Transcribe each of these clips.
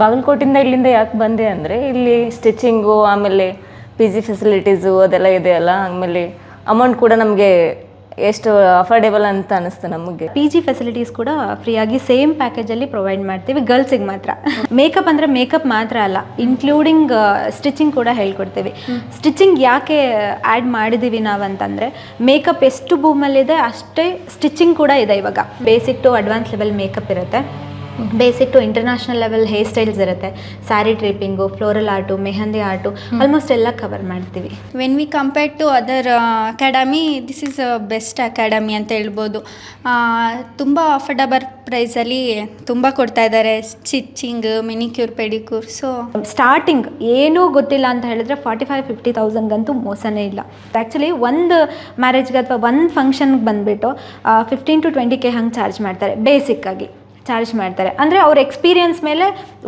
ಬಾಗಲಕೋಟಿಂದ ಇಲ್ಲಿಂದ ಯಾಕೆ ಬಂದೆ ಅಂದರೆ ಇಲ್ಲಿ ಸ್ಟಿಚಿಂಗು ಆಮೇಲೆ ಪಿ ಜಿ ಫೆಸಿಲಿಟೀಸು ಅದೆಲ್ಲ ಇದೆಯಲ್ಲ ಆಮೇಲೆ ಅಮೌಂಟ್ ಕೂಡ ನಮಗೆ ಎಷ್ಟು ಅಫೋರ್ಡೇಬಲ್ ಅಂತ ಅನಿಸ್ತು ನಮಗೆ. ಪಿ ಜಿ ಫೆಸಿಲಿಟೀಸ್ ಕೂಡ ಫ್ರೀಯಾಗಿ ಸೇಮ್ ಪ್ಯಾಕೇಜಲ್ಲಿ ಪ್ರೊವೈಡ್ ಮಾಡ್ತೀವಿ ಗರ್ಲ್ಸಿಗೆ ಮಾತ್ರ. ಮೇಕಪ್ ಅಂದರೆ ಮೇಕಪ್ ಮಾತ್ರ ಅಲ್ಲ ಇನ್ಕ್ಲೂಡಿಂಗ್ ಸ್ಟಿಚಿಂಗ್ ಕೂಡ ಹೇಳ್ಕೊಡ್ತೀವಿ. ಸ್ಟಿಚಿಂಗ್ ಯಾಕೆ ಆ್ಯಡ್ ಮಾಡಿದ್ದೀವಿ ನಾವಂತಂದರೆ ಮೇಕಪ್ ಎಷ್ಟು ಭೂಮಲ್ಲಿದೆ ಅಷ್ಟೇ ಸ್ಟಿಚಿಂಗ್ ಕೂಡ ಇದೆ ಇವಾಗ. Basic to advance level makeup ಇರುತ್ತೆ. Basic to international level hair styles ಇರುತ್ತೆ sari draping floral art mehndi art almost ಎಲ್ಲ ಕವರ್ ಮಾಡ್ತೀವಿ. When we compare to other academy this is best academy ಅಂತ ಹೇಳ್ಬೋದು. ತುಂಬ ಅಫರ್ಡಬಲ್ ಪ್ರೈಸಲ್ಲಿ ತುಂಬ ಕೊಡ್ತಾ ಇದ್ದಾರೆ. Stitching manicure pedicure so starting ಏನೂ ಗೊತ್ತಿಲ್ಲ ಅಂತ ಹೇಳಿದ್ರೆ ಫಾರ್ಟಿ ಫೈವ್ ಫಿಫ್ಟಿ ತೌಸಂಡ್ಗಂತೂ ಮೋಸನೇ ಇಲ್ಲ. ಆ್ಯಕ್ಚುಲಿ ಒಂದು ಮ್ಯಾರೇಜ್ಗೆ ಅಥವಾ ಒಂದು ಫಂಕ್ಷನ್ಗೆ ಬಂದುಬಿಟ್ಟು ಫಿಫ್ಟೀನ್ ಟು ಟ್ವೆಂಟಿ ಕೆ ಹಂಗೆ ಚಾರ್ಜ್ ಮಾಡ್ತಾರೆ ಬೇಸಿಕ್ಕಾಗಿ ಚಾರ್ಜ್ ಮಾಡ್ತಾರೆ. ಅಂದರೆ ಅವ್ರ ಎಕ್ಸ್ಪೀರಿಯನ್ಸ್ ಮೇಲೆ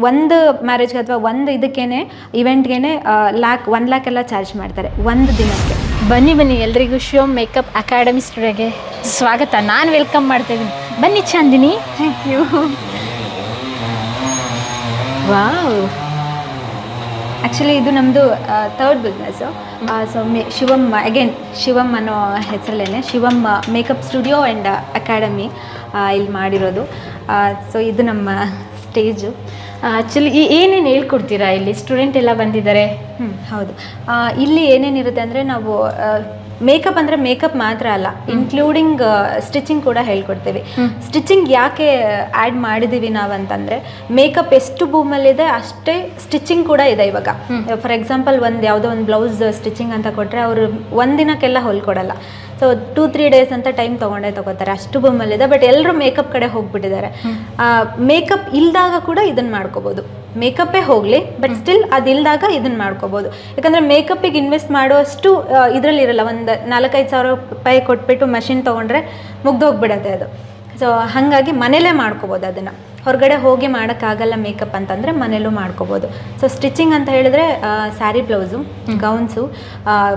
ಒಂದು ಮ್ಯಾರೇಜ್ಗೆ ಅಥವಾ ಒಂದು ಇದಕ್ಕೇನೆ ಇವೆಂಟ್ಗೆ ಲ್ಯಾಕ್ ಒನ್ ಲ್ಯಾಕ್ ಎಲ್ಲ ಚಾರ್ಜ್ ಮಾಡ್ತಾರೆ ಒಂದು ದಿನಕ್ಕೆ. ಬನ್ನಿ ಬನ್ನಿ ಎಲ್ರಿಗೂ ಶಿವಮ್ ಮೇಕಪ್ ಅಕಾಡೆಮಿ ಸ್ಟುಡಿಯೋಗೆ ಸ್ವಾಗತ. ನಾನು ವೆಲ್ಕಮ್ ಮಾಡ್ತಾ ಇದ್ದೀನಿ ಬನ್ನಿ Chandini. Thank you wow actually ಇದು ನಮ್ಮದು ಥರ್ಡ್ ಬಿಸ್ನೆಸ್ಸು ಸೊ ಮೇ ಶಿವಮ್ ಅಗೇನ್ ಶಿವಮ್ ಅನ್ನೋ ಹೆಸರಲ್ಲೇ Shivam makeup studio and academy ಇಲ್ಲಿ ಮಾಡಿರೋದು. ಸೊ ಇದು ನಮ್ಮ ಸ್ಟೇಜು ಆ್ಯಕ್ಚುಲಿ ಏನೇನು ಹೇಳ್ಕೊಡ್ತೀರಾ ಇಲ್ಲಿ? ಸ್ಟೂಡೆಂಟ್ ಎಲ್ಲ ಬಂದಿದ್ದಾರೆ. ಹ್ಞೂ ಹೌದು. ಇಲ್ಲಿ ಏನೇನಿರುತ್ತೆ ಅಂದರೆ ನಾವು ಮೇಕಪ್ ಅಂದರೆ ಮೇಕಪ್ ಮಾತ್ರ ಅಲ್ಲ ಇನ್ಕ್ಲೂಡಿಂಗ್ ಸ್ಟಿಚಿಂಗ್ ಕೂಡ ಹೇಳ್ಕೊಡ್ತೀವಿ. ಸ್ಟಿಚಿಂಗ್ ಯಾಕೆ ಆ್ಯಡ್ ಮಾಡಿದ್ದೀವಿ ನಾವಂತಂದರೆ ಮೇಕಪ್ ಎಷ್ಟು ಬೂಮಲ್ಲಿದೆ ಅಷ್ಟೇ ಸ್ಟಿಚಿಂಗ್ ಕೂಡ ಇದೆ ಇವಾಗ. ಫಾರ್ ಎಕ್ಸಾಂಪಲ್ ಒಂದು ಯಾವುದೋ ಒಂದು ಬ್ಲೌಸ್ ಸ್ಟಿಚಿಂಗ್ ಅಂತ ಕೊಟ್ಟರೆ ಅವರು ಒಂದಿನಕ್ಕೆಲ್ಲ ಹೊಲ್ಕೊಡಲ್ಲ. ಸೊ ಟೂ ತ್ರೀ ಡೇಸ್ ಅಂತ ಟೈಮ್ ತೊಗೊಂಡೇ ತಗೋತಾರೆ. ಅಷ್ಟು ಬೊಮ್ಮಲ್ಲಿದೆ ಬಟ್ ಎಲ್ಲರೂ ಮೇಕಪ್ ಕಡೆ ಹೋಗ್ಬಿಟ್ಟಿದ್ದಾರೆ. ಮೇಕಪ್ ಇಲ್ದಾಗ ಕೂಡ ಇದನ್ನ ಮಾಡ್ಕೋಬೋದು. ಮೇಕಪ್ಪೇ ಹೋಗಲಿ ಬಟ್ ಸ್ಟಿಲ್ ಅದಿಲ್ದಾಗ ಇದನ್ನು ಮಾಡ್ಕೋಬೋದು. ಯಾಕಂದರೆ ಮೇಕಪ್ಪಿಗೆ ಇನ್ವೆಸ್ಟ್ ಮಾಡುವಷ್ಟು ಇದರಲ್ಲಿ ಇರಲ್ಲ. ಒಂದು ನಾಲ್ಕೈದು ಸಾವಿರ ರೂಪಾಯಿ ಕೊಟ್ಬಿಟ್ಟು ಮಷಿನ್ ತೊಗೊಂಡ್ರೆ ಮುಗ್ದೋಗ್ಬಿಡತ್ತೆ ಅದು. ಸೊ ಹಾಗಾಗಿ ಮನೇಲೇ ಮಾಡ್ಕೋಬೋದು ಅದನ್ನು. ಹೊರಗಡೆ ಹೋಗಿ ಮಾಡೋಕ್ಕಾಗಲ್ಲ ಮೇಕಪ್ ಅಂತಂದರೆ ಮನೇಲೂ ಮಾಡ್ಕೋಬೋದು. ಸೊ ಸ್ಟಿಚಿಂಗ್ ಅಂತ ಹೇಳಿದ್ರೆ sari blouse gowns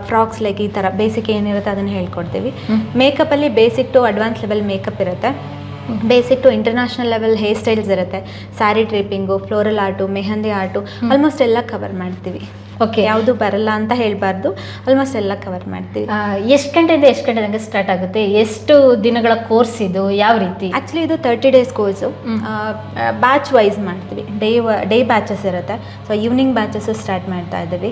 frocks like ಈ ಥರ ಬೇಸಿಕ್ ಏನಿರುತ್ತೆ ಅದನ್ನು ಹೇಳ್ಕೊಡ್ತೀವಿ. ಮೇಕಪ್ಪಲ್ಲಿ basic to advance level makeup ಇರುತ್ತೆ. Basic to international level hair styles ಇರುತ್ತೆ. Sari draping floral art mehndi art almost ಎಲ್ಲ ಕವರ್ ಮಾಡ್ತೀವಿ. ಓಕೆ ಯಾವುದು ಬರಲ್ಲ ಅಂತ ಹೇಳಬಾರ್ದು. ಆಲ್ಮೋಸ್ಟ್ ಎಲ್ಲ ಕವರ್ ಮಾಡ್ತೀವಿ. ಎಷ್ಟು ಗಂಟೆಯಿಂದ ಎಷ್ಟು ಗಂಟೆ ತನಕ ಸ್ಟಾರ್ಟ್ ಆಗುತ್ತೆ? ಎಷ್ಟು ದಿನಗಳ ಕೋರ್ಸ್ ಇದು? ಯಾವ ರೀತಿ? ಆ್ಯಕ್ಚುಲಿ ಇದು thirty days course batch wise ಮಾಡ್ತೀವಿ. ಡೇ ಡೇ ಬ್ಯಾಚಸ್ ಇರುತ್ತೆ. ಸೊ ಈವ್ನಿಂಗ್ ಬ್ಯಾಚಸ್ ಸ್ಟಾರ್ಟ್ ಮಾಡ್ತಾ ಇದ್ದೀವಿ.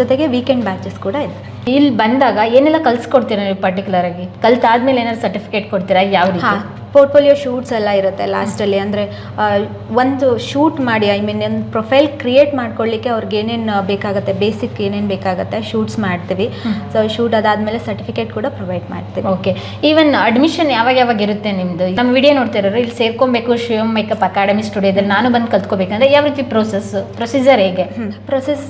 ಜೊತೆಗೆ ವೀಕೆಂಡ್ ಬ್ಯಾಚಸ್ ಕೂಡ ಇದೆ. ಇಲ್ಲಿ ಬಂದಾಗ ಏನೆಲ್ಲ ಕಲ್ಸ್ಕೊಡ್ತೀರಾ ನೀವು ಪರ್ಟಿಕ್ಯುಲರ್ ಆಗಿ? ಕಲ್ತಾದ್ಮೇಲೆ ಏನಾದ್ರು ಸರ್ಟಿಫಿಕೇಟ್ ಕೊಡ್ತೀರಾ? ಯಾವ ರೀತಿ? ಪೋರ್ಟ್ಫೋಲಿಯೋ ಶೂಟ್ಸ್ ಎಲ್ಲ ಇರುತ್ತೆ ಲಾಸ್ಟಲ್ಲಿ ಅಂದರೆ ಒಂದು ಶೂಟ್ ಮಾಡಿ ಐ ಮೀನ್ ಒಂದು ಪ್ರೊಫೈಲ್ ಕ್ರಿಯೇಟ್ ಮಾಡ್ಕೊಳ್ಳಿಕ್ಕೆ ಅವ್ರಿಗೆ ಏನೇನು ಬೇಕಾಗುತ್ತೆ ಬೇಸಿಕ್ ಏನೇನು ಬೇಕಾಗುತ್ತೆ ಶೂಟ್ಸ್ ಮಾಡ್ತೀವಿ. ಸೊ ಶೂಟ್ ಅದಾದಮೇಲೆ ಸರ್ಟಿಫಿಕೇಟ್ ಕೂಡ ಪ್ರೊವೈಡ್ ಮಾಡ್ತೀವಿ. ಓಕೆ ಈವನ್ ಅಡ್ಮಿಷನ್ ಯಾವಾಗ ಯಾವಾಗ ಇರುತ್ತೆ ನಿಮ್ಮದು ನಮ್ಮ ವಿಡಿಯೋ ನೋಡ್ತಿರೋರು ಇಲ್ಲಿ ಸೇರ್ಕೊಬೇಕು ಶಿವಮ್ ಮೇಕಪ್ ಅಕಾಡೆಮಿ ಸ್ಟುಡಿಯೋದಲ್ಲಿ ನಾನು ಬಂದು ಕಲ್ತ್ಕೋಬೇಕಂದ್ರೆ ಯಾವ ರೀತಿ ಪ್ರೋಸೆಸ್ ಪ್ರೊಸೀಜರ್ ಹೇಗೆ? ಪ್ರೊಸೆಸ್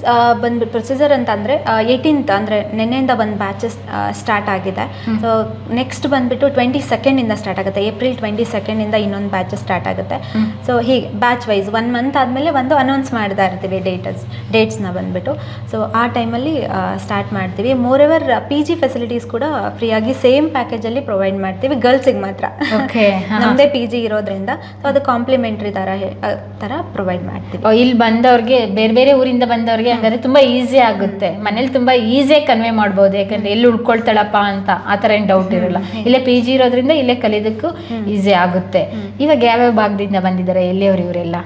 ಬಂದು ಪ್ರೊಸೀಜರ್ ಅಂತಂದರೆ ಏಯ್ಟೀನ್ತ್ ಅಂದರೆ ನಿನ್ನೆಯಿಂದ ಒಂದು ಬ್ಯಾಚಸ್ ಸ್ಟಾರ್ಟ್ ಆಗಿದೆ. ಸೊ ನೆಕ್ಸ್ಟ್ ಬಂದುಬಿಟ್ಟು ಟ್ವೆಂಟಿ ಸೆಕೆಂಡಿಂದ ಸ್ಟಾರ್ಟ್ ಆಗುತ್ತೆ. ಏಪ್ರಿಲ್ ಟ್ವೆಂಟಿ ಸೆಕೆಂಡಿಂದ ಇನ್ನೊಂದು ಬ್ಯಾಚ್ ಸ್ಟಾರ್ಟ್ ಆಗುತ್ತೆ. ಸೊ ಹೀಗೆ ಬ್ಯಾಚ್ ವೈಸ್ ಒನ್ ಮಂತ್ ಆದಮೇಲೆ ಒಂದು ಅನೌನ್ಸ್ ಮಾಡ್ತಾ ಇರ್ತೀವಿ ಡೇಟಸ್ ಡೇಟ್ಸ್ನ ಬಂದುಬಿಟ್ಟು. ಸೊ ಆ ಟೈಮಲ್ಲಿ ಸ್ಟಾರ್ಟ್ ಮಾಡ್ತೀವಿ. Moreover P G facilities ಕೂಡ ಫ್ರೀಯಾಗಿ ಸೇಮ್ ಪ್ಯಾಕೇಜಲ್ಲಿ ಪ್ರೊವೈಡ್ ಮಾಡ್ತೀವಿ ಗರ್ಲ್ಸಿಗೆ ಮಾತ್ರ. ನಮ್ಮದೇ ಪಿ ಜಿ ಇರೋದ್ರಿಂದ. ಸೊ ಅದು ಕಾಂಪ್ಲಿಮೆಂಟ್ರಿ ಥರ ತರ ಥರ ಪ್ರೊವೈಡ್ ಮಾಡ್ತೀವಿ ಇಲ್ಲಿ ಬಂದವ್ರಿಗೆ ಬೇರೆ ಬೇರೆ ಊರಿಂದ ಬಂದವ್ರಿಗೆ ಹಂಗಾದ್ರೆ ತುಂಬಾ ಈಸಿ ಆಗುತ್ತೆ. ಮನೇಲಿ ತುಂಬಾ ಈಸಿಯಾಗಿ ಕನ್ವೆ ಮಾಡ್ಬೋದು. ಯಾಕಂದ್ರೆ ಎಲ್ಲಿ ಉಳ್ಕೊಳ್ತಾಳಪ್ಪ ಅಂತ ಆ ಥರ ಏನು ಡೌಟ್ ಇರಲ್ಲ. ಇಲ್ಲೇ ಪಿ ಜಿ ಇರೋದ್ರಿಂದ ಇಲ್ಲೇ ಕಲಿಯೋದಕ್ಕೂ ಈಸಿ ಆಗುತ್ತೆ. ಇವಾಗ ಯಾವ್ಯಾವ ಭಾಗದಿಂದ ಬಂದಿದ್ದಾರೆ? ಎಲ್ಲಿಯವರು ಇವರೆಲ್ಲ?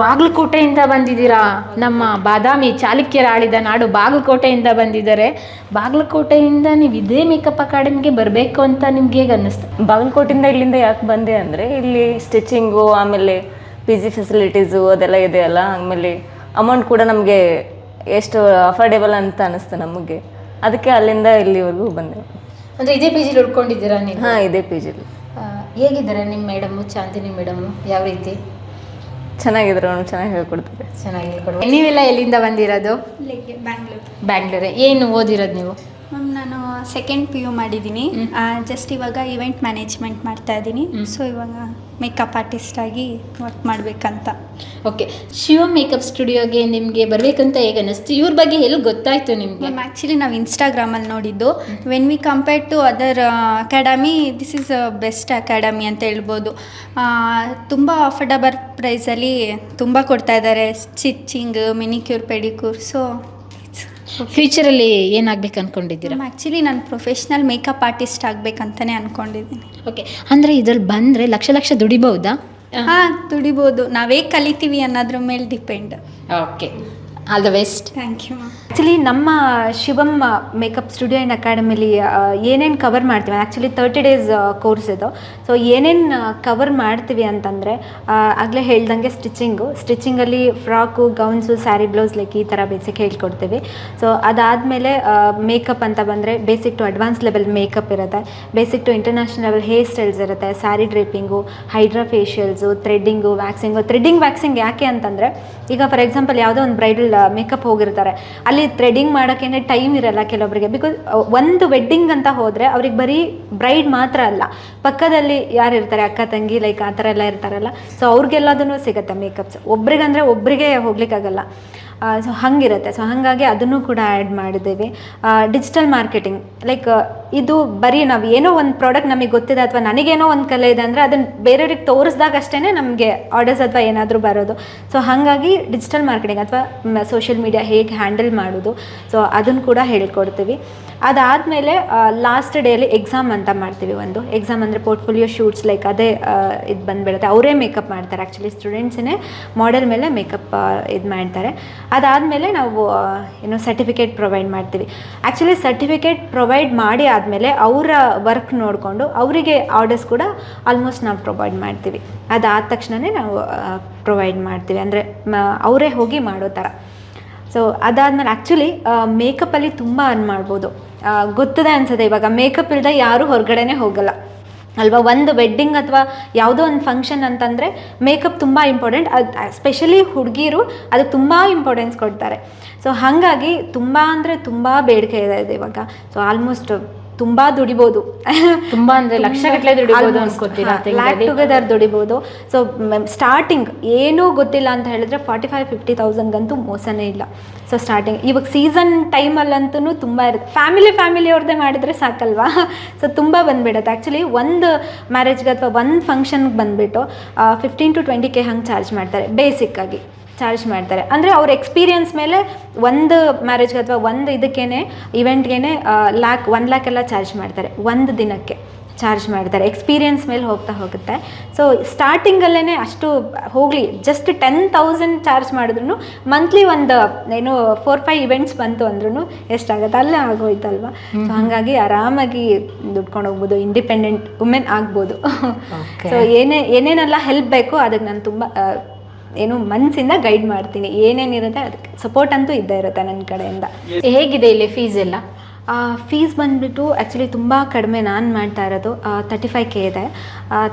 ಬಾಗಲಕೋಟೆಯಿಂದ ಬಂದಿದ್ದೀರಾ? ನಮ್ಮ ಬಾದಾಮಿ ಚಾಲುಕ್ಯರ ಆಳಿದ ನಾಡು ಬಾಗಲಕೋಟೆಯಿಂದ ಬಂದಿದ್ದಾರೆ. ಬಾಗಲಕೋಟೆಯಿಂದ ನೀವು ಇದೇ ಮೇಕಪ್ ಅಕಾಡೆಮಿಗೆ ಬರಬೇಕು ಅಂತ ನಿಮ್ಗೆ ಹೇಗೆ ಅನ್ನಿಸ್ತು? ಬಾಗಲಕೋಟೆಯಿಂದ ಇಲ್ಲಿಂದ ಯಾಕೆ ಬಂದೆ ಅಂದರೆ ಇಲ್ಲಿ ಸ್ಟಿಚಿಂಗು ಆಮೇಲೆ ಪಿ ಜಿ ಫೆಸಿಲಿಟೀಸು ಅದೆಲ್ಲ ಇದೆ ಅಲ್ಲ ಆಮೇಲೆ ಅಮೌಂಟ್ ಕೂಡ ನಮಗೆ ಎಷ್ಟು ಅಫೋರ್ಡೆಬಲ್ ಅಂತ ಅನ್ನಿಸ್ತು ನಮಗೆ. ಅದಕ್ಕೆ ಅಲ್ಲಿಂದ ಇಲ್ಲಿವರೆಗೂ ಬಂದೆ. ಅಂದ್ರೆ ಇದೇ ಪಿ ಜಿಲಿ ಉಳ್ಕೊಂಡಿದ್ದೀರಾ ನೀವು? ಹಾಂ ಇದೇ ಪಿ ಜಿಲಿ ಆ, ಹೇಗಿದ್ದಾರೆ ನಿಮ್ಮ ಮೇಡಮು ಚಾಂದಿನಿ ಮೇಡಮು ಯಾವ ರೀತಿ? ಚೆನ್ನಾಗಿದ್ರು ಅವ್ನು ಚೆನ್ನಾಗಿ ಹೇಳ್ಕೊಡ್ತಾರೆ. ಚೆನ್ನಾಗಿ ಹೇಳ್ಕೊಡ್ತಾರೆ. ನೀವೆಲ್ಲ ಎಲ್ಲಿಂದ ಬಂದಿರೋದು? ಬ್ಯಾಂಗ್ಳೂರ್. ಏನು ಓದಿರೋದು ನೀವು? ಮ್ಯಾಮ್ ನಾನು ಸೆಕೆಂಡ್ ಪಿ ಯು ಮಾಡಿದ್ದೀನಿ. ಜಸ್ಟ್ ಇವಾಗ ಇವೆಂಟ್ ಮ್ಯಾನೇಜ್ಮೆಂಟ್ ಮಾಡ್ತಾ ಇದ್ದೀನಿ. ಸೊ ಇವಾಗ ಮೇಕಪ್ ಆರ್ಟಿಸ್ಟ್ ಆಗಿ ವರ್ಕ್ ಮಾಡಬೇಕಂತ. ಓಕೆ ಶಿವ ಮೇಕಪ್ ಸ್ಟುಡಿಯೋಗೆ ನಿಮಗೆ ಬರಬೇಕಂತ ಹೇಗೆ ಅನ್ನಿಸ್ತು? ಇವ್ರ ಬಗ್ಗೆ ಎಲ್ಲಿ ಗೊತ್ತಾಯ್ತು ನಿಮಗೆ? ಮ್ಯಾಮ್ ಆ್ಯಕ್ಚುಲಿ ನಾವು ಇನ್ಸ್ಟಾಗ್ರಾಮಲ್ಲಿ ನೋಡಿದ್ದು. When we compare to other academy this is best academy ಅಂತ ಹೇಳ್ಬೋದು. ತುಂಬ ಅಫರ್ಡಬಲ್ ಪ್ರೈಸಲ್ಲಿ ತುಂಬ ಕೊಡ್ತಾ ಇದ್ದಾರೆ ಸ್ಟಿಚಿಂಗ್ ಮಿನಿಕ್ಯೂರ್ ಪೆಡಿಕ್ಯೂರ್ ಸೊ ಫ್ಯೂಚರಲ್ಲಿ ಏನಾಗ್ಬೇಕು ಅನ್ಕೊಂಡಿದ್ದೀರಾ? ಮ್ಯಾಮ್ ಆ್ಯಕ್ಚುಲಿ ನಾನು ಪ್ರೊಫೆಷ್ನಲ್ ಮೇಕಪ್ ಆರ್ಟಿಸ್ಟ್ ಆಗಬೇಕಂತಲೇ ಅಂದ್ಕೊಂಡಿದ್ದೀನಿ ಓಕೆ ಅಂದರೆ ಇದ್ರಲ್ಲಿ ಬಂದರೆ ಲಕ್ಷ ಲಕ್ಷ ದುಡಿಬೋದಾ ಹಾಂ ದುಡಿಬೋದು. ನಾವೇ ಕಲಿತೀವಿ ಅನ್ನೋದ್ರ ಮೇಲೆ depend okay all the best thank you ma'am actually ನಮ್ಮ ಶಿವಮ್ ಮೇಕಪ್ ಸ್ಟುಡಿಯೋ ಆ್ಯಂಡ್ ಅಕಾಡೆಮಿಲಿ ಏನೇನು ಕವರ್ ಮಾಡ್ತೀವಿ? ಆ್ಯಕ್ಚುಲಿ ತರ್ಟಿ ಡೇಸ್ ಕೋರ್ಸ್ ಇದು. ಸೊ ಏನೇನು ಕವರ್ ಮಾಡ್ತೀವಿ ಅಂತಂದರೆ ಆಗಲೇ ಹೇಳ್ದಂಗೆ stitching ಸ್ಟಿಚಿಂಗಲ್ಲಿ frock gowns sari blouse like ಈ ಥರ ಬೇಸಿಕ್ ಹೇಳ್ಕೊಡ್ತೀವಿ. ಸೊ ಅದಾದಮೇಲೆ ಮೇಕಪ್ ಅಂತ ಬಂದರೆ basic to advance level makeup ಇರುತ್ತೆ. Basic to international level hair styles ಇರುತ್ತೆ. Sari draping hydra facials threading waxing threading waxing ಯಾಕೆ ಅಂತಂದರೆ, ಈಗ ಫಾರ್ ಎಕ್ಸಾಂಪಲ್ ಯಾವುದೋ ಒಂದು ಬ್ರೈಡಲ್ ಮೇಕಪ್ ಹೋಗಿರ್ತಾರೆ. ಅಲ್ಲಿ ಥ್ರೆಡಿಂಗ್ ಮಾಡೋಕ್ಕೇನೆ ಟೈಮ್ ಇರಲ್ಲ ಕೆಲವೊಬ್ಬರಿಗೆ ಬಿಕಾಸ್ ಒಂದು ವೆಡ್ಡಿಂಗ್ ಅಂತ ಹೋದರೆ ಅವ್ರಿಗೆ ಬರೀ ಬ್ರೈಡ್ ಮಾತ್ರ ಅಲ್ಲ. ಪಕ್ಕದಲ್ಲಿ ಯಾರು ಇರ್ತಾರೆ? ಅಕ್ಕ, ತಂಗಿ ಲೈಕ್ ಆ ಥರ ಎಲ್ಲ ಇರ್ತಾರಲ್ಲ. ಸೊ ಅವ್ರಿಗೆಲ್ಲದೂ ಸಿಗುತ್ತೆ ಮೇಕಪ್ಸ್ ಒಬ್ರಿಗಂದರೆ ಒಬ್ರಿಗೆ ಹೋಗ್ಲಿಕ್ಕಾಗಲ್ಲ. ಸೊ ಹಂಗಿರುತ್ತೆ. ಸೊ ಹಾಗಾಗಿ ಅದನ್ನು ಕೂಡ ಆ್ಯಡ್ ಮಾಡಿದ್ದೀವಿ. ಡಿಜಿಟಲ್ ಮಾರ್ಕೆಟಿಂಗ್ ಲೈಕ್ ಇದು ಬರೀ ನಾವು ಏನೋ ಒಂದು ಪ್ರಾಡಕ್ಟ್ ನಮಗೆ ಗೊತ್ತಿದೆ ಅಥವಾ ನನಗೇನೋ ಒಂದು ಕಲೆ ಇದೆ ಅಂದರೆ ಅದನ್ನು ಬೇರೆಯವ್ರಿಗೆ ತೋರಿಸಿದಾಗ ಅಷ್ಟೇ ನಮಗೆ ಆರ್ಡರ್ಸ್ ಅಥವಾ ಏನಾದರೂ ಬರೋದು. ಸೊ ಹಾಗಾಗಿ ಡಿಜಿಟಲ್ ಮಾರ್ಕೆಟಿಂಗ್ ಅಥವಾ ಸೋಷಿಯಲ್ ಮೀಡಿಯಾ ಹೇಗೆ ಹ್ಯಾಂಡಲ್ ಮಾಡೋದು. ಸೊ ಅದನ್ನು ಕೂಡ ಹೇಳ್ಕೊಡ್ತೀವಿ. ಅದಾದಮೇಲೆ ಲಾಸ್ಟ್ ಡೇಲಿ ಎಕ್ಸಾಮ್ ಅಂತ ಮಾಡ್ತೀವಿ ಒಂದು. ಎಕ್ಸಾಮ್ ಅಂದರೆ ಪೋರ್ಟ್ಫೋಲಿಯೋ ಶೂಟ್ಸ್ ಲೈಕ್ ಅದೇ ಇದು ಬಂದುಬಿಡುತ್ತೆ. ಅವರೇ ಮೇಕಪ್ ಮಾಡ್ತಾರೆ. ಆ್ಯಕ್ಚುಲಿ ಸ್ಟೂಡೆಂಟ್ಸೇ ಮಾಡೆಲ್ ಮೇಲೆ ಮೇಕಪ್ ಇದು ಮಾಡ್ತಾರೆ. ಅದಾದಮೇಲೆ ನಾವು ಏನು ಸರ್ಟಿಫಿಕೇಟ್ ಪ್ರೊವೈಡ್ ಮಾಡ್ತೀವಿ. ಆ್ಯಕ್ಚುಲಿ ಸರ್ಟಿಫಿಕೇಟ್ ಪ್ರೊವೈಡ್ ಮಾಡಿ ಆದಮೇಲೆ ಅವರ ವರ್ಕ್ ನೋಡಿಕೊಂಡು ಅವರಿಗೆ ಆರ್ಡರ್ಸ್ ಕೂಡ ಆಲ್ಮೋಸ್ಟ್ ನಾವು ಪ್ರೊವೈಡ್ ಮಾಡ್ತೀವಿ. ಅದಾದ ತಕ್ಷಣವೇ ನಾವು ಪ್ರೊವೈಡ್ ಮಾಡ್ತೀವಿ. ಅಂದರೆ ಅವರೇ ಹೋಗಿ ಮಾಡೋ ಥರ. ಸೊ ಅದಾದಮೇಲೆ ಆ್ಯಕ್ಚುಲಿ ಮೇಕಪ್ಪಲ್ಲಿ ತುಂಬ ಅರ್ನ್ ಮಾಡ್ಬೋದು. ಗೊತ್ತದೆ ಗೊತ್ತಿದೆ ಅನ್ಸುತ್ತೆ ಇವಾಗ. ಮೇಕಪ್ ಇಲ್ಲದೆ ಯಾರೂ ಹೊರಗಡೆನೇ ಹೋಗಲ್ಲ. ಅಲ್ವಾ? ಒಂದು ವೆಡ್ಡಿಂಗ್ ಅಥವಾ ಯಾವುದೋ ಒಂದು ಫಂಕ್ಷನ್ ಅಂತಂದರೆ ಮೇಕಪ್ ತುಂಬ ಇಂಪಾರ್ಟೆಂಟ್ ಅದು ಎಸ್ಪೆಷಲಿ ಹುಡುಗಿರು ಅದಕ್ಕೆ ತುಂಬ ಇಂಪಾರ್ಟೆನ್ಸ್ ಕೊಡ್ತಾರೆ. ಸೊ ಹಾಗಾಗಿ ತುಂಬ ಅಂದರೆ ತುಂಬ ಬೇಡಿಕೆ ಇದೆ ಇವಾಗ. ಸೊ ಆಲ್ಮೋಸ್ಟ್ ತುಂಬ ದುಡಿಬೋದು. ತುಂಬಾ ಅಂದ್ರೆ ಲಕ್ಷಗಟ್ಟಲೆ ದುಡಿಬೋದು ಅನ್ಕೋತೀರಾ ಲ್ಯಾಕ್ ಟುಗೆದರ್ ದುಡಿಬೋದು. ಸೊ ಸ್ಟಾರ್ಟಿಂಗ್ ಏನೂ ಗೊತ್ತಿಲ್ಲ ಅಂತ ಹೇಳಿದ್ರೆ ಫಾರ್ಟಿ ಫೈವ್ ಫಿಫ್ಟಿ ತೌಸಂಡ್ಗಂತೂ ಮೋಸನೇ ಇಲ್ಲ. ಸೊ ಸ್ಟಾರ್ಟಿಂಗ್ ಇವಾಗ ಸೀಸನ್ ಟೈಮಲ್ಲಂತೂ ತುಂಬ ಇರುತ್ತೆ. ಫ್ಯಾಮಿಲಿ ಫ್ಯಾಮಿಲಿ ಅವ್ರದ್ದೇ ಮಾಡಿದರೆ ಸಾಕಲ್ವಾ? ಸೊ ತುಂಬ ಬಂದುಬಿಡುತ್ತೆ. ಆ್ಯಕ್ಚುಲಿ ಒಂದು ಮ್ಯಾರೇಜ್ಗೆ ಅಥವಾ ಒಂದು ಫಂಕ್ಷನ್ಗೆ ಬಂದುಬಿಟ್ಟು ಫಿಫ್ಟೀನ್ ಟು ಟ್ವೆಂಟಿ ಕೆ ಹಂಗೆ ಚಾರ್ಜ್ ಮಾಡ್ತಾರೆ. ಬೇಸಿಕ್ಕಾಗಿ ಚಾರ್ಜ್ ಮಾಡ್ತಾರೆ. ಅಂದರೆ ಅವ್ರ ಎಕ್ಸ್ಪೀರಿಯನ್ಸ್ ಮೇಲೆ ಒಂದು ಮ್ಯಾರೇಜ್ಗೆ ಅಥವಾ ಒಂದು ಇದಕ್ಕೇ ಇವೆಂಟ್ಗೆ ಲ್ಯಾಕ್ ಒನ್ ಲ್ಯಾಕ್ ಎಲ್ಲ ಚಾರ್ಜ್ ಮಾಡ್ತಾರೆ. ಒಂದು ದಿನಕ್ಕೆ. ಚಾರ್ಜ್ ಮಾಡ್ತಾರೆ ಎಕ್ಸ್ಪೀರಿಯನ್ಸ್ ಮೇಲೆ ಹೋಗ್ತಾ ಹೋಗುತ್ತೆ. ಸೊ ಸ್ಟಾರ್ಟಿಂಗಲ್ಲೇ ಅಷ್ಟು ಹೋಗಲಿ. ಜಸ್ಟ್ ಟೆನ್ ತೌಸಂಡ್ ಚಾರ್ಜ್ ಮಾಡಿದ್ರು ಮಂತ್ಲಿ ಒಂದು ಏನು ಫೋರ್ ಫೈವ್ ಇವೆಂಟ್ಸ್ ಬಂತು ಅಂದ್ರೂ ಎಷ್ಟಾಗುತ್ತೆ? ಅಲ್ಲೇ ಆಗೋಯ್ತಲ್ವಾ? ಸೊ ಹಾಗಾಗಿ ಆರಾಮಾಗಿ ದುಡ್ಕೊಂಡು ಹೋಗ್ಬೋದು. ಇಂಡಿಪೆಂಡೆಂಟ್ ವುಮೆನ್ ಆಗ್ಬೋದು. ಸೊ ಏನೇ ಏನೇನೆಲ್ಲ ಹೆಲ್ಪ್ ಬೇಕು ಅದಕ್ಕೆ ನಾನು ತುಂಬ ಏನು ಮನಸ್ಸಿಂದ ಗೈಡ್ ಮಾಡ್ತೀನಿ. ಏನೇನಿರುತ್ತೆ ಅದಕ್ಕೆ ಸಪೋರ್ಟ್ ಅಂತೂ ಇದ್ದೇ ಇರುತ್ತೆ ನನ್ನ ಕಡೆಯಿಂದ. ಹೇಗಿದೆ ಇಲ್ಲಿ ಫೀಸ್ ಎಲ್ಲ? ಫೀಸ್ ಬಂದುಬಿಟ್ಟು ಆ್ಯಕ್ಚುಲಿ ತುಂಬ ಕಡಿಮೆ ನಾನು ಮಾಡ್ತಾ ಇರೋದು. ತರ್ಟಿ ಫೈವ್ ಕೆ ಇದೆ.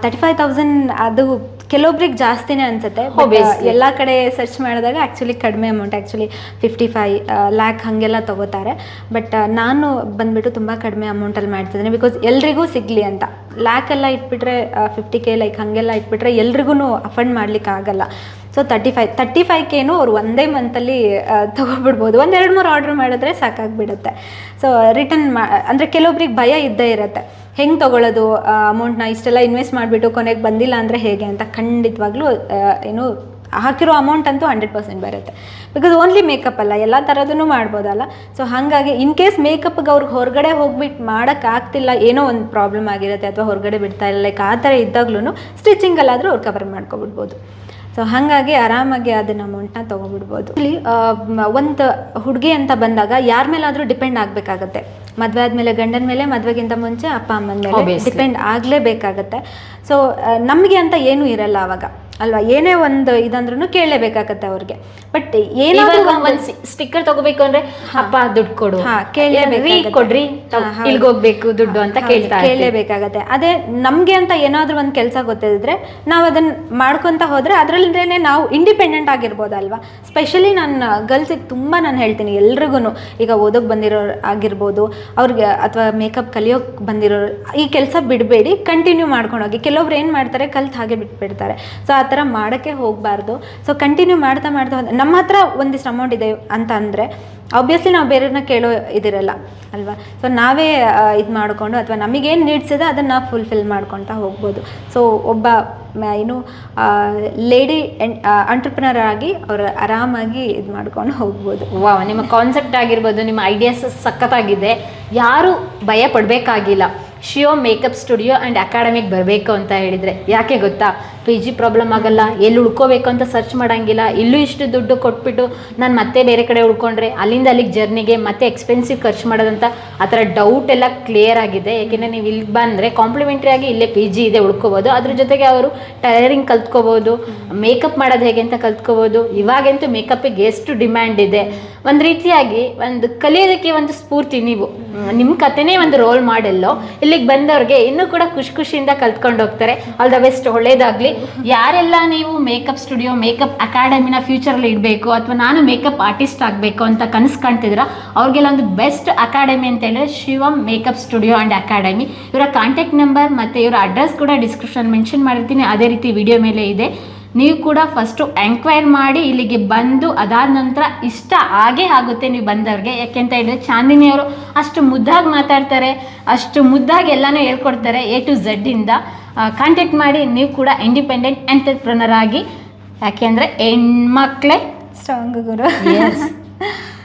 ತರ್ಟಿ ಫೈವ್ ತೌಸಂಡ್ ಅದು ಕೆಲವೊಬ್ರಿಗೆ ಜಾಸ್ತಿನೇ ಅನ್ಸುತ್ತೆ. ಎಲ್ಲ ಕಡೆ ಸರ್ಚ್ ಮಾಡಿದಾಗ ಆ್ಯಕ್ಚುಲಿ ಕಡಿಮೆ amount actually fifty five lakh ಹಾಗೆಲ್ಲ ತೊಗೋತಾರೆ. ಬಟ್ ನಾನು ಬಂದುಬಿಟ್ಟು ತುಂಬ ಕಡಿಮೆ ಅಮೌಂಟಲ್ಲಿ ಮಾಡ್ತಿದ್ದೀನಿ ಬಿಕಾಸ್ ಎಲ್ರಿಗೂ ಸಿಗಲಿ ಅಂತ. ಲ್ಯಾಕ್ ಎಲ್ಲ ಇಟ್ಬಿಟ್ರೆ ಫಿಫ್ಟಿ ಕೆ ಲೈಕ್ ಹಾಗೆಲ್ಲ ಇಟ್ಬಿಟ್ರೆ ಎಲ್ರಿಗೂ ಅಫಂಡ್ ಮಾಡ್ಲಿಕ್ಕೆ ಆಗಲ್ಲ so thirty five thirty five ಕೇನು ಅವ್ರು ಒಂದೇ ಮಂತಲ್ಲಿ ತೊಗೊಬಿಡ್ಬೋದು. ಒಂದೆರಡು ಮೂರು ಆರ್ಡ್ರ್ ಮಾಡಿದ್ರೆ ಸಾಕಾಗ್ಬಿಡುತ್ತೆ. ಸೊ ರಿಟರ್ನ್ ಮಾ, ಅಂದರೆ ಕೆಲವೊಬ್ರಿಗೆ ಭಯ ಇದ್ದೇ ಇರುತ್ತೆ. ಹೆಂಗೆ ತೊಗೊಳ್ಳೋದು ಅಮೌಂಟ್ನ ಇಷ್ಟೆಲ್ಲ ಇನ್ವೆಸ್ಟ್ ಮಾಡಿಬಿಟ್ಟು ಕೊನೆಗೆ ಬಂದಿಲ್ಲ ಅಂದರೆ ಹೇಗೆ ಅಂತ ಖಂಡಿತವಾಗ್ಲೂ ಏನು, ಹಾಕಿರೋ ಅಮೌಂಟ್ ಅಂತೂ ಹಂಡ್ರೆಡ್ ಪರ್ಸೆಂಟ್ ಬರುತ್ತೆ. ಬಿಕಾಸ್ ಓನ್ಲಿ ಮೇಕಪ್ ಅಲ್ಲ, ಎಲ್ಲ ಥರದೂ ಮಾಡ್ಬೋದಲ್ಲ. ಸೊ ಹಾಗಾಗಿ ಇನ್ ಕೇಸ್ ಮೇಕಪ್ಗೆ ಅವ್ರಿಗೆ ಹೊರಗಡೆ ಹೋಗ್ಬಿಟ್ಟು ಮಾಡೋಕ್ಕಾಗ್ತಿಲ್ಲ, ಏನೋ ಒಂದು ಪ್ರಾಬ್ಲಮ್ ಆಗಿರುತ್ತೆ ಅಥವಾ ಹೊರಗಡೆ ಬಿಡ್ತಾ ಇಲ್ಲ ಲೈಕ್ ಆ ಥರ ಇದ್ದಾಗ್ಲೂ ಸ್ಟಿಚಿಂಗಲ್ಲಾದರೂ ಅವ್ರು ಕವರ್ ಮಾಡ್ಕೊಬಿಡ್ಬೋದು. ಸೊ ಹಾಗಾಗಿ ಆರಾಮಾಗಿ ಅದನ್ನ ಅಮೌಂಟ್ನ ತೊಗೊಬಿಡ್ಬೋದು. ಇಲ್ಲಿ ಒಂದು ಹುಡುಗಿ ಅಂತ ಬಂದಾಗ ಯಾರ ಮೇಲಾದರೂ ಡಿಪೆಂಡ್ ಆಗಬೇಕಾಗತ್ತೆ. ಮದುವೆ ಆದಮೇಲೆ ಗಂಡನ ಮೇಲೆ ಮದುವೆಗಿಂತ ಮುಂಚೆ ಅಪ್ಪ ಅಮ್ಮನ ಮೇಲೆ. ಡಿಪೆಂಡ್ ಆಗಲೇಬೇಕಾಗತ್ತೆ. ಸೊ ನಮಗೆ ಅಂತ ಏನೂ ಇರಲ್ಲ ಆವಾಗ ಅಲ್ವಾ? ಏನೇ ಒಂದು ಇದಂದ್ರೂ ಕೇಳಲೇಬೇಕಾಗತ್ತೆ ಅವ್ರಿಗೆ. ಬಟ್ ಏನಾದ್ರೂ ಒಂದು- ಸ್ಟಿಕ್ಕರ್ ತಗೋಬೇಕು ಅಂದ್ರೆ ಅಪ್ಪ ದುಡ್ಡು ಕೊಡು. ಕೊಡ್ರಿ. ಹೋಗ್ಬೇಕು ದುಡ್ಡು ಅಂತ ಕೇಳ್ತಾ. ಕೇಳಲೇಬೇಕಾಗತ್ತೆ. ಅದೇ ನಮ್ಗೆ ಅಂತ ಏನಾದ್ರೂ ಒಂದು ಕೆಲಸ ಗೊತ್ತಿದ್ರೆ ನಾವು ಅದನ್ನ ಮಾಡ್ಕೊಂತ ಹೋದ್ರೆ ಅದರಲ್ಲೇ ನಾವು ಇಂಡಿಪೆಂಡೆಂಟ್ ಆಗಿರ್ಬೋದಲ್ವಾ? ಸ್ಪೆಷಲಿ ನಾನು ಗರ್ಲ್ಸಿಗೆ ತುಂಬಾ ನಾನು ಹೇಳ್ತೀನಿ ಎಲ್ರಿಗೂ ಈಗ ಓದೋಕೆ ಬಂದಿರೋ ಆಗಿರ್ಬೋದು ಅವ್ರಿಗೆ ಅಥವಾ ಮೇಕಪ್ ಕಲಿಯೋಕೆ ಬಂದಿರೋ ಈ ಕೆಲಸ ಬಿಡಬೇಡಿ ಕಂಟಿನ್ಯೂ ಮಾಡ್ಕೊಂಡು ಹೋಗಿ ಕೆಲವೊಬ್ರು ಏನು ಮಾಡ್ತಾರೆ ಕಲ್ತು ಹಾಗೆ ಬಿಟ್ಬಿಡ್ತಾರೆ. ಸೊ ಥರ ಮಾಡೋಕ್ಕೆ ಹೋಗಬಾರ್ದು. ಸೊ ಕಂಟಿನ್ಯೂ ಮಾಡ್ತಾ ಮಾಡ್ತಾ ನಮ್ಮ ಹತ್ರ ಒಂದಿಷ್ಟು ಅಮೌಂಟ್ ಇದೆ ಅಂತ ಅಂದರೆ ಆಬ್ವಿಯಸ್ಲಿ ನಾವು ಬೇರೆಯವ್ರನ್ನ ಕೇಳೋ ಇದಿರಲ್ಲ, ಅಲ್ವಾ? ಸೊ ನಾವೇ ಇದು ಮಾಡಿಕೊಂಡು ಅಥವಾ ನಮಗೇನು ನೀಡ್ಸ್ ಇದೆ ಅದನ್ನು ನಾವು ಫುಲ್ಫಿಲ್ ಮಾಡ್ಕೊತಾ ಹೋಗ್ಬೋದು. ಸೊ ಒಬ್ಬ ಏನು ಲೇಡಿ ಅಂಟರ್ಪ್ರಿನರ್ ಆಗಿ ಅವರು ಆರಾಮಾಗಿ ಇದು ಮಾಡ್ಕೊಂಡು ಹೋಗ್ಬೋದು. ವಾ, ನಿಮ್ಮ ಕಾನ್ಸೆಪ್ಟ್ ಆಗಿರ್ಬೋದು, ನಿಮ್ಮ ಐಡಿಯಾಸ್ ಸಖತ್ತಾಗಿದೆ. ಯಾರು ಭಯ ಪಡಬೇಕಾಗಿಲ್ಲ ಶಿಯೋ ಮೇಕಪ್ ಸ್ಟುಡಿಯೋ ಆ್ಯಂಡ್ ಅಕಾಡೆಮಿಗೆ ಬರಬೇಕು ಅಂತ ಹೇಳಿದರೆ ಯಾಕೆ ಗೊತ್ತಾ? ಪಿ ಜಿ ಪ್ರಾಬ್ಲಮ್ ಆಗಲ್ಲ, ಎಲ್ಲಿ ಉಳ್ಕೋಬೇಕು ಅಂತ ಸರ್ಚ್ ಮಾಡೋಂಗಿಲ್ಲ, ಇಲ್ಲೂ ಇಷ್ಟು ದುಡ್ಡು ಕೊಟ್ಬಿಟ್ಟು ನಾನು ಮತ್ತೆ ಬೇರೆ ಕಡೆ ಉಳ್ಕೊಂಡ್ರೆ ಅಲ್ಲಿಂದ ಅಲ್ಲಿಗೆ ಜರ್ನಿಗೆ ಮತ್ತೆ ಎಕ್ಸ್ಪೆನ್ಸಿವ್ ಖರ್ಚು ಮಾಡೋದಂತ ಆ ಥರ ಡೌಟ್ ಎಲ್ಲ ಕ್ಲಿಯರ್ ಆಗಿದೆ. ಏಕೆಂದರೆ ನೀವು ಇಲ್ಲಿ ಬಂದರೆ ಕಾಂಪ್ಲಿಮೆಂಟ್ರಿ ಆಗಿ ಇಲ್ಲೇ ಪಿ ಜಿ ಇದೆ ಉಳ್ಕೋಬೋದು. ಅದ್ರ ಜೊತೆಗೆ ಅವರು ಟೈಲರಿಂಗ್ ಕಲ್ತ್ಕೋಬೋದು ಮೇಕಪ್ ಮಾಡೋದು ಹೇಗೆ ಅಂತ ಕಲ್ತ್ಕೋಬೋದು. ಇವಾಗಂತೂ ಮೇಕಪ್ಪಿಗೆ ಎಷ್ಟು ಡಿಮ್ಯಾಂಡ್ ಇದೆ. ಒಂದು ರೀತಿಯಾಗಿ ಒಂದು ಕಲಿಯೋದಕ್ಕೆ ಒಂದು ಸ್ಫೂರ್ತಿ ನೀವು. ನಿಮ್ಮ ಕಥೆನೇ ಒಂದು ರೋಲ್ ಮಾಡೆಲ್ಲೋ ಇಲ್ಲಿಗೆ ಬಂದವ್ರಿಗೆ ಇನ್ನೂ ಕೂಡ ಖುಷಿ ಖುಷಿಯಿಂದ ಕಲ್ತ್ಕೊಂಡು ಹೋಗ್ತಾರೆ. ಆಲ್ ದ ಬೆಸ್ಟ್ ಒಳ್ಳೇದಾಗಲಿ. ಯಾರೆಲ್ಲ ನೀವು ಮೇಕಪ್ ಸ್ಟುಡಿಯೋ ಮೇಕಪ್ ಅಕಾಡೆಮಿನ ಫ್ಯೂಚರಲ್ಲಿ ಇಡಬೇಕು ಅಥವಾ ನಾನು ಮೇಕಪ್ ಆರ್ಟಿಸ್ಟ್ ಆಗಬೇಕು ಅಂತ ಕನಸು ಕಾಣ್ತಿದ್ದೀರ ಅವ್ರಿಗೆಲ್ಲ ಒಂದು ಬೆಸ್ಟ್ ಅಕಾಡೆಮಿ ಅಂತ ಹೇಳಿದ್ರೆ Shivam makeup studio and academy ಇವರ ಕಾಂಟ್ಯಾಕ್ಟ್ ನಂಬರ್ ಮತ್ತು ಇವರ ಅಡ್ರೆಸ್ ಕೂಡ ಡಿಸ್ಕ್ರಿಪ್ಷನ್ ಮೆನ್ಷನ್ ಮಾಡಿರ್ತೀನಿ. ಅದೇ ರೀತಿ ವಿಡಿಯೋ ಮೇಲೆ ಇದೆ. ನೀವು ಕೂಡ ಫಸ್ಟು ಎಂಕ್ವೈರ್ ಮಾಡಿ ಇಲ್ಲಿಗೆ ಬಂದು ಅದಾದ ನಂತರ ಇಷ್ಟ ಆಗೇ ಆಗುತ್ತೆ ನೀವು ಬಂದವ್ರಿಗೆ. ಯಾಕೆಂತ ಹೇಳಿದ್ರೆ ಚಾಂದಿನಿಯವರು ಅಷ್ಟು ಮುದ್ದಾಗಿ ಮಾತಾಡ್ತಾರೆ ಅಷ್ಟು ಮುದ್ದಾಗಿ ಎಲ್ಲನೂ ಹೇಳ್ಕೊಡ್ತಾರೆ ಎ ಟು ಝಡ್ಡಿಂದ ಕಾಂಟ್ಯಾಕ್ಟ್ ಮಾಡಿ ನೀವು ಕೂಡ ಇಂಡಿಪೆಂಡೆಂಟ್ ಎಂಟರ್ಪ್ರನರ್ ಆಗಿ ಯಾಕೆಂದರೆ ಹೆಣ್ಮಕ್ಳೇ ಸ್ಟ್ರಾಂಗ್ ಗುರು.